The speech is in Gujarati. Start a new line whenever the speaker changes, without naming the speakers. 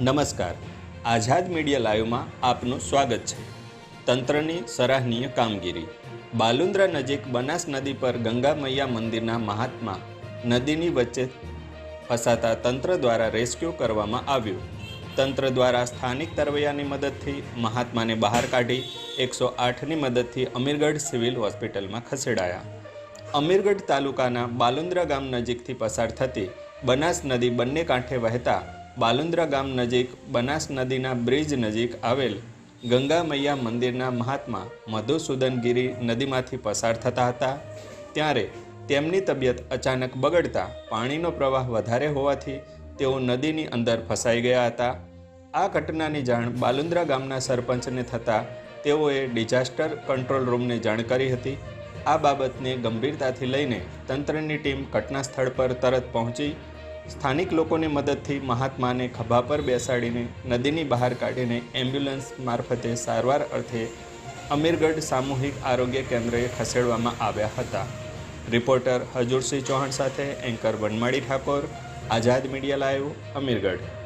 નમસ્કાર. આઝાદ મીડિયા લાઈવમાં આપનું સ્વાગત છે. તંત્રની સરાહનીય કામગીરી. બાલુંદ્રા નજીક બનાસ નદી પર ગંગા મૈયા મંદિરના મહાત્મા નદીની વચ્ચે ફસાતા તંત્ર દ્વારા રેસ્ક્યુ કરવામાં આવ્યું. તંત્ર દ્વારા સ્થાનિક તરવૈયાની મદદથી મહાત્માને બહાર કાઢી એકસો આઠની મદદથી અમીરગઢ સિવિલ હોસ્પિટલમાં ખસેડાયા. અમીરગઢ તાલુકાના બાલુંદ્રા ગામ નજીકથી પસાર થતી બનાસ નદી બંને કાંઠે વહેતા બાલુંદ્રા ગામ નજીક બનાસ નદીના બ્રિજ નજીક આવેલ ગંગા મૈયા મંદિરના મહાત્મા મધુસૂદનગીરી નદીમાંથી પસાર થતા હતા. ત્યારે તેમની તબિયત અચાનક બગડતા પાણીનો પ્રવાહ વધારે હોવાથી તેઓ નદીની અંદર ફસાઈ ગયા હતા. આ ઘટનાની જાણ બાલુંદ્રા ગામના સરપંચને થતાં તેઓએ ડિઝાસ્ટર કંટ્રોલ રૂમને જાણ કરી હતી. આ બાબતને ગંભીરતાથી લઈને તંત્રની ટીમ ઘટના સ્થળ પર તરત પહોંચી સ્થાનિક લોકોની મદદથી મહાત્માને ખભા પર બેસાડીને નદીની બહાર કાઢીને એમ્બ્યુલન્સ મારફતે સારવાર અર્થે અમીરગઢ સામૂહિક આરોગ્ય કેન્દ્રએ ખસેડવામાં આવ્યા હતા. રિપોર્ટર હજુરસિંહ ચૌહાણ સાથે anchor Vanmali Thakor, Azad media live, Amirgadh.